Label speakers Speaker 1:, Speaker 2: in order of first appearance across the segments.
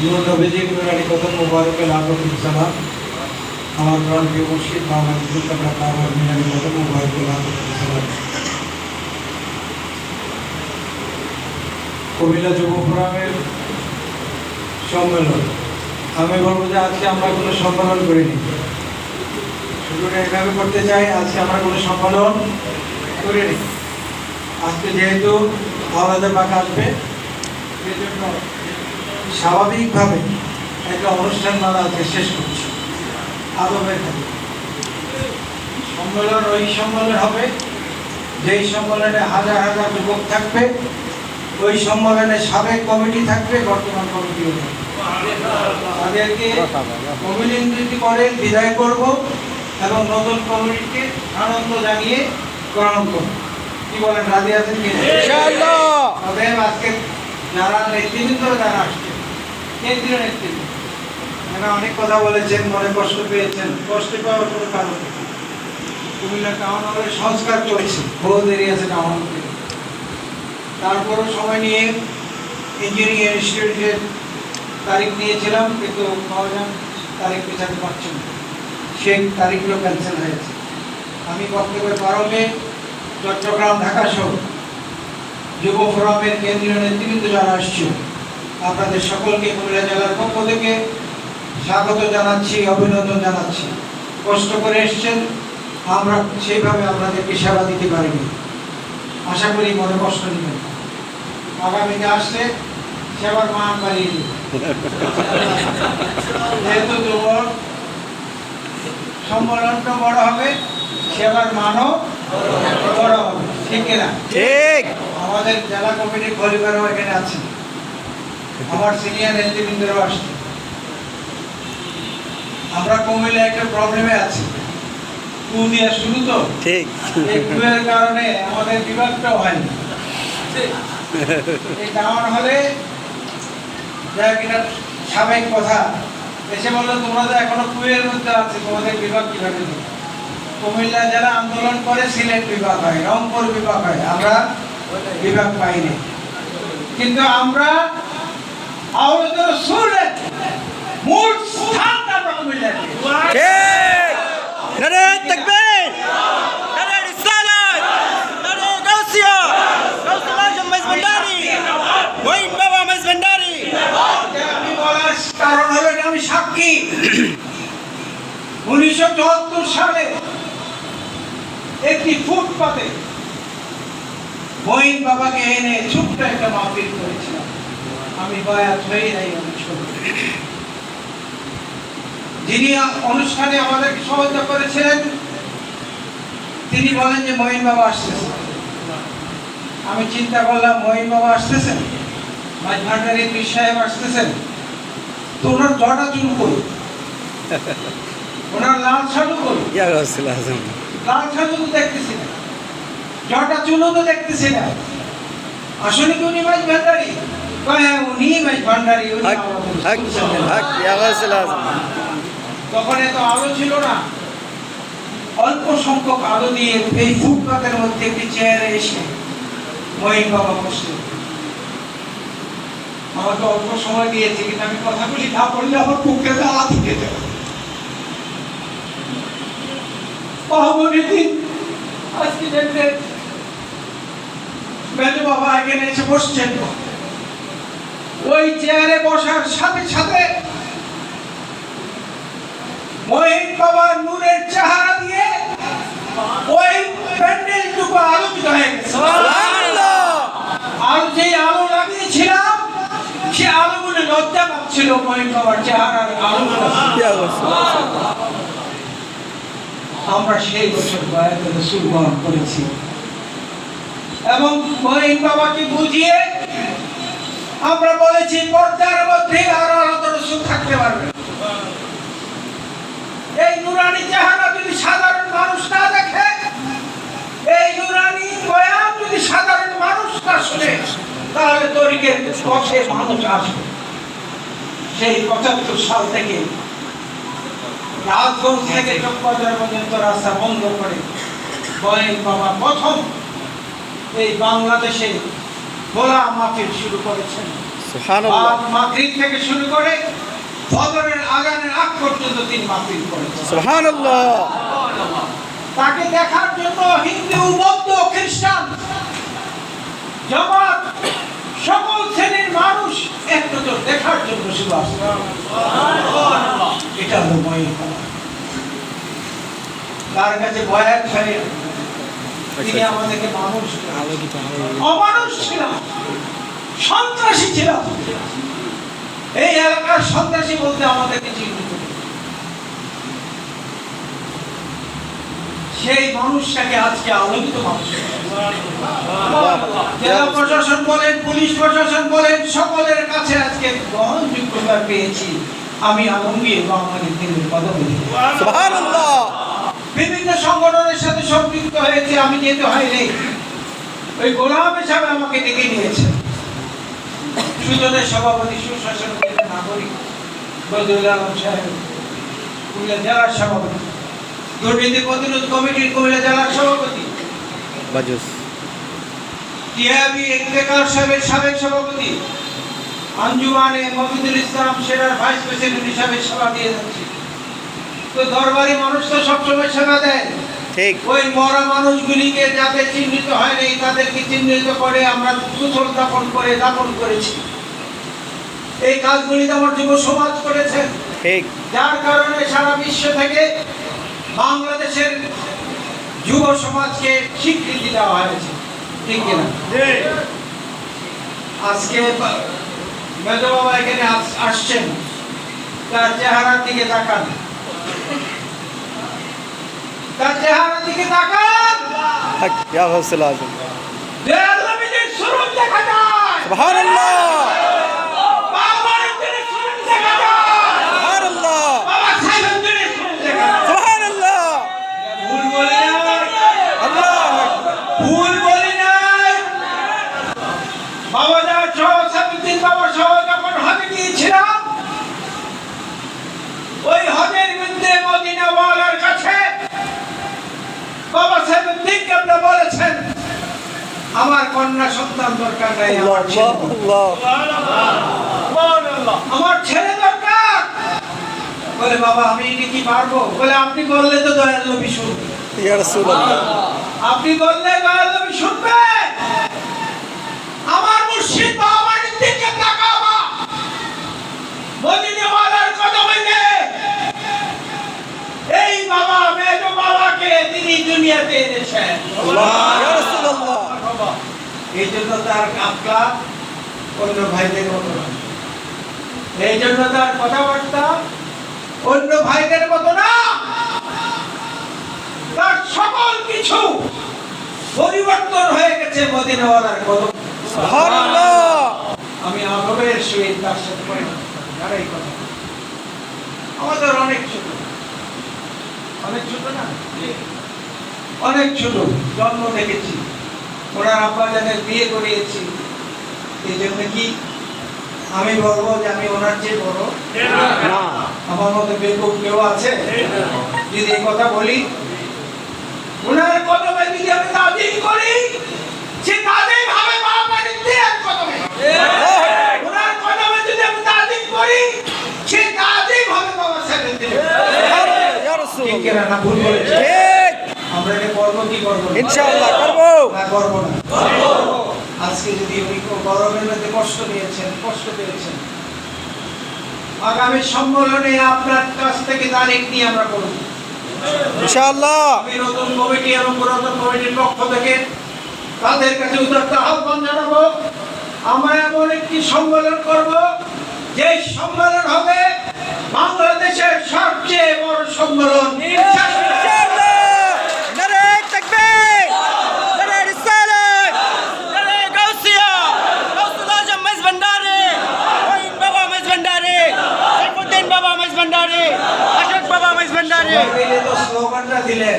Speaker 1: নূর নবীজি নুরানি কদম মুবারকে আমার প্রাণ প্রিয় মুর্শিদ সালাম কবিলা যুব ফোরামের সম্মেলন। আমি বলব যে আজকে আমরা কোনো সম্মেলন করিনি। শুধু এভাবে করতে চাই, আজকে আমরা কোনো সম্মেলন করিনি। আজকে যেহেতু আলাদা পাক আসবে স্বাভাবিকভাবে একটা অনুষ্ঠান মালা আজকে শেষ করছি। আদবের খাতে সম্মেলন ওই সম্মেলন হবে। যেই সম্মেলনে হাজার হাজার যুবক থাকবে ওই সম্মেলনে সাবেক কমিটি থাকবে বর্তমান কমিটিও তাদেরকে অভিনন্দিত করে বিদায় করব এবং নতুন কমিটিকে আনন্দ জানিয়ে গ্রহণ করব। কি বলেন রাজি আছেন কি আজকে যারা নেতৃবৃন্দ যারা আসছে। কেন্দ্রীয় নেতৃত্ব। এরা অনেক কথা বলেছেন, মনে কষ্ট পেয়েছেন। কষ্ট পাওয়ার কোনো কারণ কুমিল্লা টাউন হলে সংস্কার চলছে বহু দেরি আছে টাউন তারপরও সময় নিয়ে ইঞ্জিনিয়ারিং ইনস্টিটিউটের তারিখ নিয়েছিলাম, কিন্তু মহাজন তারিখ পেছাতে পারছি না। সেই তারিখগুলো ক্যান্সেল হয়েছে। আমি বক্তব্যের প্রারম্ভে চট্টগ্রাম ঢাকা সহ যুব ফোরামের কেন্দ্রীয় নেতৃবৃন্দ যারা আসছে আপনাদের সকলকে কুমিল্লা জেলার পক্ষ থেকে স্বাগত জানাচ্ছি, অভিনন্দন জানাচ্ছি। কষ্ট করে এসছেন, আমরা সেইভাবে আপনাদেরকে সেবা দিতে পারিনি। আশা করি মনে কষ্ট নেবেন আগামীতে আসলে সেবার মান বাড়িয়ে যেহেতু তোমার সম্মেলনটা বড় হবে, সেবার মানও বড় হবে। ঠিক না?
Speaker 2: ঠিক।
Speaker 1: আমাদের জেলা কমিটির পরিবারও এখানে আছে। আমার সিনিয়র নেতৃবৃন্দরাও আসছে। আমরা কুমিল্লা একটা প্রবলেমে আছি। কু শুরু তো?
Speaker 2: ঠিক।
Speaker 1: এই কারণে আমাদের বিভাগটাও হয়নি। এই ডাউন হলে যা কিনা সাবেক কথা। এসে বলল তোমরা তো এখনও কুয়ের মধ্যে আছে তোমাদের বিভাগ কীভাবে? কুমিল্লা যারা আন্দোলন করে সিলেট বিভাগ হয় রংপুর বিভাগ হয়। আমরা বিভাগ পাইনি। কিন্তু আমরা আওলাদের সুরের মূল স্থানটা আমরা কারণ হলো আমি সাক্ষী। উনিশশো চুয়াত্তর সালে একটি ফুটপাতে মঈন বাবাকে এনে ছোট্ট একটা মাহফিল করেছিলাম। আমি বয়াত হয়ে নাই অনেক সময় যিনি অনুষ্ঠানে আমাদেরকে সহায়তা করেছিলেন তিনি বলেন যে মঈন বাবা আসতেছেন আমি চিন্তা করলাম মঈন বাবা আসতেছেন? মাঝ ভান্ডারী পীর সাহেব আসতেছেন? তো ওনার জটা চুল করি ওনার লাল ছালু করি তো দেখতেছি না। জটা চুলও তো দেখতেছি না। আসলে কি উনি ভান্ডারী? হ্যাঁ উনি ভান্ডারী তখন এত আলো ছিল না। অল্প সংখ্যক আলো দিয়ে এই ফুটপাতের মধ্যে একটি চেয়ারে এসে মহিন বাবা বসলেন আমাকে অল্প সময় দিয়েছে কিন্তু আমি কথাগুলি না বললে আমার বুকে জ্বালা থেকে যাবে ওই চেয়ারে বসার সাথে সাথে মহিন নূরের চেহারা দিয়ে ওই প্যান্ডেলটুকু আলোকিত হয়ে গেছে। আর যে আলো লাগিয়েছিলাম, সে আলোগুলো লজ্জা পাচ্ছিল মহিন বাবার চেহারার আলোগুলো। আমরা সেই বছর বয়াতে রসুল বহন করেছি। এবং মহিন বাবাকে বুঝিয়ে আমরা বলেছি, পর্দার মধ্যে আর আলাদা রসুল থাকতে পারবে এই নুরানি চেহারা যদি সাধারণ মানুষ না দেখে, এই নুরানি বয়ান যদি সাধারণ মানুষ না শুনে, তাহলে তরিকের পথে মানুষ আসবে। সেই পঁচাত্তর সাল থেকে রাজগঞ্জ থেকে চকবাজার পর্যন্ত রাস্তা বন্ধ করে বয়েন বাবা প্রথম এই বাংলাদেশে মাহফিল শুরু করেছেন।
Speaker 2: সুবহানাল্লাহ।
Speaker 1: থেকে শুরু করে ফজরের আজানের আগ পর্যন্ত তিনি করেছেন। তাকে দেখার জন্য হিন্দু বৌদ্ধ খ্রিস্টান জামাত সকল শ্রেণির মানুষ এক নজর দেখার জন্য শুধু আসে। এটা হলো ময়ের। তার কাছে ভয়ের ছাড়ে তিনি আমাদেরকে মানুষ অমানুষ ছিলাম। সন্ত্রাসী ছিলাম। এই এলাকার সন্ত্রাসী বলতে আমাদেরকে চিহ্নিত সেই মানুষটাকে আজকে আলোকিত মানুষ। জেলা প্রশাসন বলেন পুলিশ প্রশাসন বলেন সকলের কাছে আজকে গ্রহণযোগ্যতা পেয়েছি। আমি আলমগীর এবং আমাদের দিনের পদবী
Speaker 2: সুবহানাল্লাহ।
Speaker 1: বিভিন্ন সংগঠনের সাথে সম্পৃক্ত হয়েছে আমি যেতে হয়নি ওই গোলাম হিসাবে আমাকে ডেকে নিয়েছে। সুজনের সভাপতি সুশাসন নাগরিক বদরুল আলম সাহেব কুমিল্লা জেলার সভাপতি দুর্নীতি প্রতিরোধ কমিটির কুমিল্লা জেলার সভাপতি টিআবি ইন্তেকার সাহেবের সাবেক সভাপতি আঞ্জুমানে মফিদুল ইসলাম সেরার ভাইস প্রেসিডেন্ট হিসাবে সেবা দিয়ে যাচ্ছি। তো দরবারি মানুষ তো সবসময় সেবা দেয়।
Speaker 2: ঠিক।
Speaker 1: ওই মরা মানুষগুলিকে যাতে চিহ্নিত হয়নি তাদেরকে চিহ্নিত করে আমরা দাপন করে দাপন করেছি। এই কাজগুলি তো আমার যুব সমাজ করেছেন
Speaker 2: ঠিক।
Speaker 1: যার কারণে সারা বিশ্ব থেকে বাংলাদেশের যুব সমাজকে স্বীকৃতি দেওয়া হয়েছে। ঠিক কিনা? আজকে বা- মেজো বাবা এখানে আস- আসছেন। তার চেহারার দিকে তাকান। তার চেহারার দিকে তাকান।
Speaker 2: হক ইয়া গাউসুল আজম
Speaker 1: দেয়াল নবীজির সুরত দেখা যায়
Speaker 2: সুবহানাল্লাহ
Speaker 1: বাবার দিনের সুরত দেখা যায়
Speaker 2: সুবহানাল্লাহ
Speaker 1: বাবা সাহেবের দিনের সুরত দেখা যায়
Speaker 2: সুবহানাল্লাহ
Speaker 1: ভুল বলি নাই
Speaker 2: আল্লাহু আকবার
Speaker 1: ভুল বলি নাই বাবা যা সহ সাবিদ্দিন বাবা সহ যখন হজে গিয়েছিলাম ওই হজের বিরুদ্ধে মদিনাওয়ালার কাছে বাবা সাহেবুদ্দিন কেমনে বলেছেন আমার কন্যা সন্তান দরকার নাই আমার ছেলে।
Speaker 2: আল্লাহ।
Speaker 1: দরকার। আমার ছেলে দরকার। বলে বাবা আমি কি পারব? বলে আপনি করলে তো দয়াল নবী শুনবে।
Speaker 2: ইয়া রাসূলুল্লাহ।
Speaker 1: আপনি বললে দয়াল নবী শুনবে। আমার মুর্শিদ বাবার দিকে তাকাবা মদিনাওয়ালার কদমে নে। এই বাবা মেজো বাবাকে তিনি দুনিয়াতে এনেছেন।
Speaker 2: ইয়া রাসূলুল্লাহ।
Speaker 1: এই জন্য তার কাপলা অন্য ভাইদের মতো না। এই জন্য তার কথাবার্তা অন্য ভাইদের মতো না। তার সকল কিছু পরিবর্তন হয়ে গেছে মদিনাওয়ালার কদম। আমি আরবের সহিত তার সাথে এই কথা আমাদের অনেক ছোট। অনেক ছোট না? অনেক ছোট। জন্ম দেখেছি। ওনার আব্বা যাদের বিয়ে করিয়েছি এই জন্য কি আমি বলব যে আমি ওনার চেয়ে বড়? আমার মতো বেকুব কেউ আছে? যদি এই কথা বলি ওনার কদমে যদি আমি তাজিম করি সে তাজিম হবে বাবার দেয়ার কদমে। ওনার কদমে যদি আমি তাজিম করি সে তাজিম হবে বাবা
Speaker 2: ইয়া
Speaker 1: ঠিক কিনা না ভুল বলেছি।
Speaker 2: ইনশাআল্লাহ করব।
Speaker 1: না করব না। আজকে যদি উনি গরমের মধ্যে কষ্ট পেয়েছেন কষ্ট পেয়েছেন। আগামী সম্মেলনে আপনার কাছ থেকে তারিখ নিয়ে আমরা করব।
Speaker 2: ইনশাআল্লাহ।
Speaker 1: নতুন কমিটি এবং পুরাতন কমিটির পক্ষ থেকে তাদের কাছে উদার্ত আহ্বান জানাব। আমরা এমন একটি সম্মেলন করব যে সম্মেলন হবে বাংলাদেশের সবচেয়ে বড় সম্মেলন
Speaker 2: ইনশাআল্লাহ নারে তাকবীর নারে রিসালাত নারে গাউসিয়া গাউসুল আজম মাইজ ভান্ডারে ওই বাবা মাইজ ভান্ডারে সাইফুদ্দিন বাবা মাইজ ভান্ডারে আশোক বাবা মাইজ ভান্ডারে।
Speaker 1: তো স্লোগানটা দিলেন।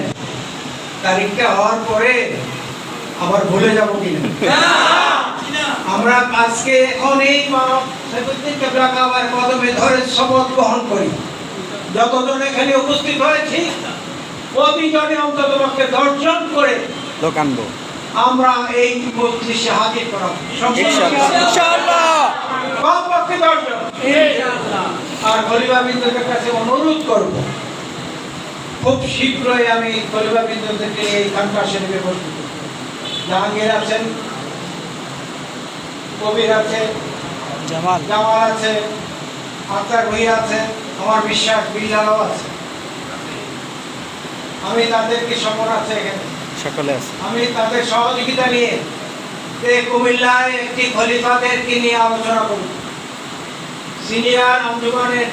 Speaker 1: তারিখটা হওয়ার পরে আবার ভুলে যাব কিনা? আমরা আজকে সাইফুদ্দিন কেবলা কদমে ধরে শপথ গ্রহণ করি। যতজন এখানে উপস্থিত হয়েছি প্রতিজনে অন্তত পক্ষে দর্শন করে
Speaker 2: দোকানবো
Speaker 1: আমরা এই মজলিসে হাজির করা।
Speaker 2: ইনশাআল্লাহ ইনশাআল্লাহ
Speaker 1: খলিফাবৃন্দদের কাছে অনুরোধ করব খুব শীঘ্রই আমি খলিফাবৃন্দদেরকে এই খানকা শরীফে বসতে দেব। জাহাঙ্গীর আছেন? কবির আছে?
Speaker 2: জামাল।
Speaker 1: জামাল আছে? আক্তার ভুইয়া আছে? আমার বিশ্বাস বিল্লালও আছে। আমি তাদেরকে সমর আছে এখানে।
Speaker 2: সকলে আছে।
Speaker 1: আমি তাদের সহযোগিতা নিয়ে এই কুমিল্লায় একটি খলিফাদেরকে নিয়ে আলোচনা করব। সিনিয়র আঞ্জুমানের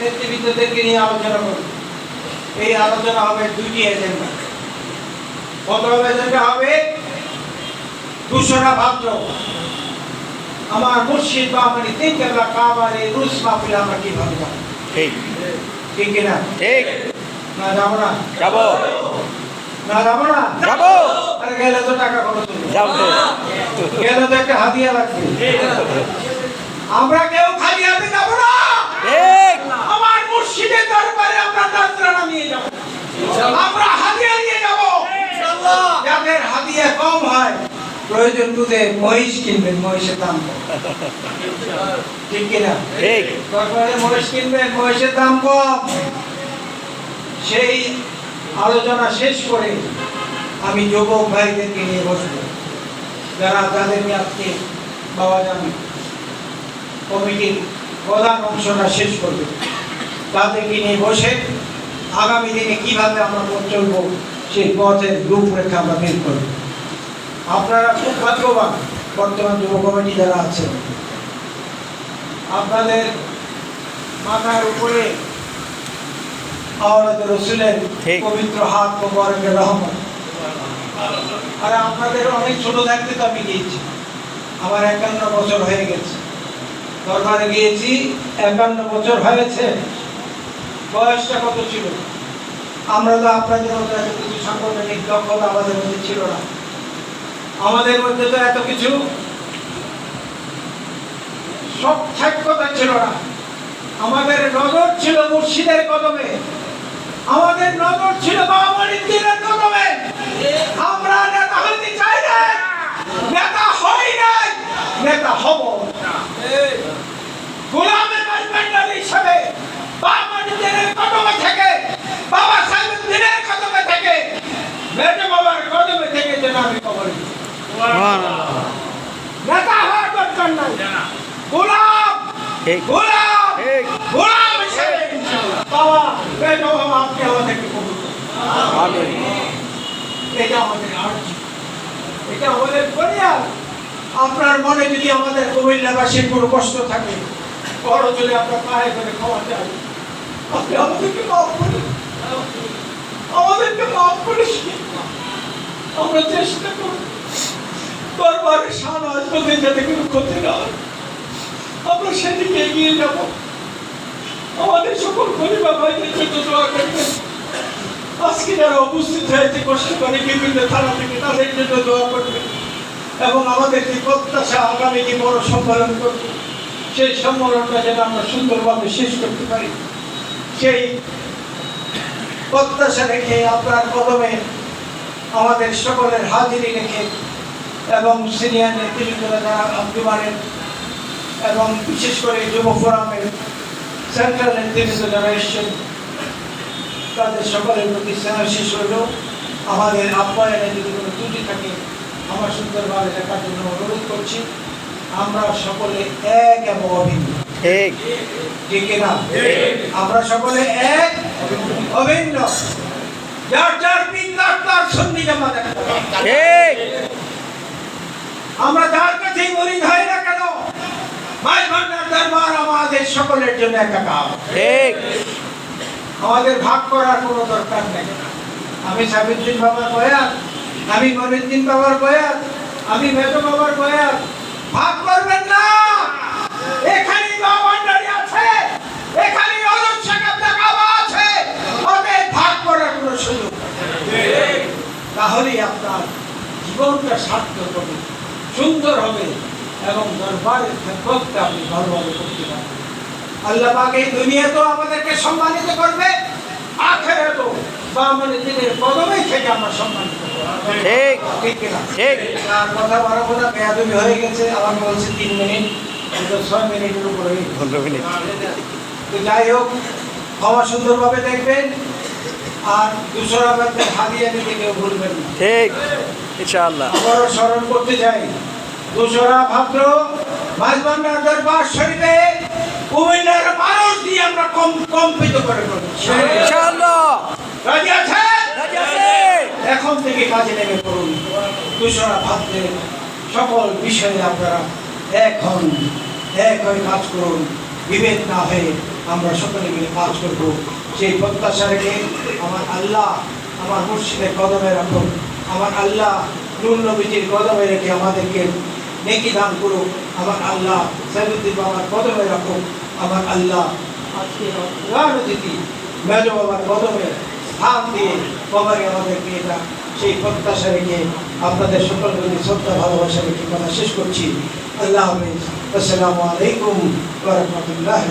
Speaker 1: নেতৃবৃন্দদেরকে নিয়ে আলোচনা করব এই আলোচনা হবে দুইটি এজেন্ডা প্রথম এজেন্ডা হবে দূষণা ভাদ্র। আমার মুর্শিদ বা আমার তিন কেবলা কাবার এই রুশ মাহফিল আমরা কীভাবে যাব?
Speaker 2: ঠিক।
Speaker 1: ঠিক কিনা?
Speaker 2: ঠিক।
Speaker 1: না যাব না?
Speaker 2: যাব।
Speaker 1: না যাব না?
Speaker 2: যাব।
Speaker 1: আরে গেলে তো টাকা খরচ
Speaker 2: যাব।
Speaker 1: গেলে তো একটা হাদিয়া লাগবে। আমরা কেউ খালি হাতে যাব না।
Speaker 2: ঠিক।
Speaker 1: আমার মুর্শিদের দরবারে আমরা নাজরানা নিয়ে যাব। আমরা হাদিয়া নিয়ে যাব। যাদের হাদিয়া কম হয় প্রয়োজন বুঝে মহিষ কিনবেন মহিষের দাম ঠিক কিনা?
Speaker 2: ঠিক।
Speaker 1: দরবারে মহিষ কিনবেন মহিষের দাম কম। সেই আলোচনা শেষ করে আমি যুবক ভাইদেরকে নিয়ে বসবো। যারা তাদের আজকে বাবা জানি কমিটির প্রধান অংশটা শেষ করবে। তাদেরকে নিয়ে বসে আগামী দিনে কীভাবে আমরা পথ চলবো সেই পথের রূপরেখা আমরা বের করব। আপনারা খুব ভাগ্যবান বর্তমান যুব কমিটি যারা আছেন। আপনাদের মাথার উপরে রসুলের পবিত্র হাত মোবারকের রহমত। আর আপনাদের অনেক ছোট থাকতে তো আমি গিয়েছি আমার একান্ন বছর হয়ে গেছে। দরবারে গিয়েছি, একান্ন বছর হয়েছে। বয়সটা কত ছিল? আমরা তো আপনাদের মতো এত কিছু সাংগঠনিক দক্ষতা আমাদের মধ্যে ছিল না। আমাদের মধ্যে তো এত কিছু সব সাক্ষতা ছিল না। আমাদের নজর ছিল মুর্শিদের কদমে। আমাদের নজর ছিল বাবামণির দিনের কদমে। আমরা নেতা হইতে চাই না নেতা হই নাই। নেতা হব। গোলামের হিসাবে বাবামণির দিনের কদমে থেকে বাবা সাহেবের দিনের কদমে থেকে মেজে বাবার কদমে থেকে যেন আমি কবর দিই। নেতা হওয়ার দরকার নাই গোলাম
Speaker 2: ঠিক
Speaker 1: গোলাম
Speaker 2: ঠিক
Speaker 1: গোলাম হিসেবে বাবা বেটো বাবা আপনি আমাদেরকে কবুল করুন।
Speaker 2: আমিন
Speaker 1: এটা আমাদের আর্জি এটা আমাদের পরিয়াল আপনার মনে যদি আমাদের কুমিল্লাবাসীর কোনো কষ্ট থাকে, বড় চলে আপনার পায়ে করে ক্ষমা চাই। আপনি আমাদেরকে আমরা চেষ্টা আসবে যাতে ক্ষতি না হয়। আমরা এগিয়ে যাব। আমাদের জন্য আজকে যারা উপস্থিত হয়েছে, কষ্ট করে বিভিন্ন থানা থেকে তাদের জন্য দোয়া করবে এবং আমাদের যে প্রত্যাশা আগামী যে বড় সম্মেলন করবে, সেই সম্মেলনটা যেন আমরা সুন্দরভাবে শেষ করতে পারি। সেই প্রত্যাশা রেখে আপনার কদমে আমাদের সকলের হাজিরি রেখে এবং সিনিয়র নেতৃত্বরা যারা আব্দুমানের এবং বিশেষ করে যুব ফোরামের সেন্ট্রাল নেতৃত্ব যারা এসছেন, তাদের সকলের প্রতি স্নেহ শেষ হইল আমাদের আপ্যায়নে যদি কোনো ত্রুটি থাকে আমার সুন্দরভাবে দেখার জন্য অনুরোধ করছি আমরা সকলে এক এবং অভিন্ন।
Speaker 2: ঠিক
Speaker 1: ঠিক কিনা আমরা সকলে এক অভিন্ন। যার যার তার সন্ধি জামা
Speaker 2: ঠিক
Speaker 1: আমরা যার কাছেই হয় না কেন? মাই ভান্ডার দরবার আমাদের সকলের জন্য একটা কাম
Speaker 2: ঠিক
Speaker 1: আমাদের ভাগ করার কোনো দরকার নেই। আমি সাবিদ্দিন বাবার বয়াত আমি মনিদ্দিন বাবার বয়াত আমি মেজো বাবার বয়াত ভাগ করবেন না এখানেই বাবান্ডারি আছে, এখানেই অলস শাখাবদা কাবা আছে ওদের ভাগ করার কোনো সুযোগ নেই। তাহলেই আপনার জীবনটা সার্থক হবে, সুন্দর হবে, এবং দরবারের খেদমতটা আপনি ভালোভাবে করতে পারবেন আল্লাহ পাক এই দুনিয়া তো আমাদেরকে সম্মানিত করবে আখেরে তো বা আমাদের দিনের কদমে থেকে আমরা সম্মানিত।
Speaker 2: ঠিক
Speaker 1: ঠিক। কিনা
Speaker 2: ঠিক
Speaker 1: কথা বাড়াবো হয়ে গেছে আমার বলছে তিন মিনিট ছয় মিনিটের উপরে
Speaker 2: পনেরো মিনিট।
Speaker 1: তো যাই হোক ক্ষমা সুন্দরভাবে দেখবেন আর দুশোরা হাদিয়া নিতে কেউ ভুলবেন না।
Speaker 2: ঠিক ইনশাআল্লাহ।
Speaker 1: আবারও স্মরণ করতে চাই দোসরা ভাদ্র মাঝবান্ডার দরবার শরীফে কুমিল্লার মানুষ দিয়ে আমরা কম কম্পিত করে
Speaker 2: ইনশাআল্লাহ।
Speaker 1: এখন থেকে কাজে নেমে পড়ুন। দোসরা ভাদ্রের সকল বিষয়ে আপনারা এক হন এক হয়ে কাজ করুন। বিভেদ না হয়ে আমরা সকলে মিলে কাজ করব। সেই প্রত্যাশা রেখে আমার আল্লাহ আমার মুর্শিদের কদমে রাখুন। আমার আল্লাহ নুর নবীজির কদমে রেখে আমাদেরকে নেকি দান করুক। আমার আল্লাহ সাইদুদ্দিন বাবার কদমে রাখুক। আমার আল্লাহ আজকে অতিথি মেজ বাবার কদমে হাত দিয়ে কবরে আমাদেরকে এটা সেই প্রত্যাশা রেখে আপনাদের সকল প্রতি শ্রদ্ধা, ভালোবাসা রেখে কথা শেষ করছি। আল্লাহ হাফিজ। আসসালামু আলাইকুম রহমতুল্লাহ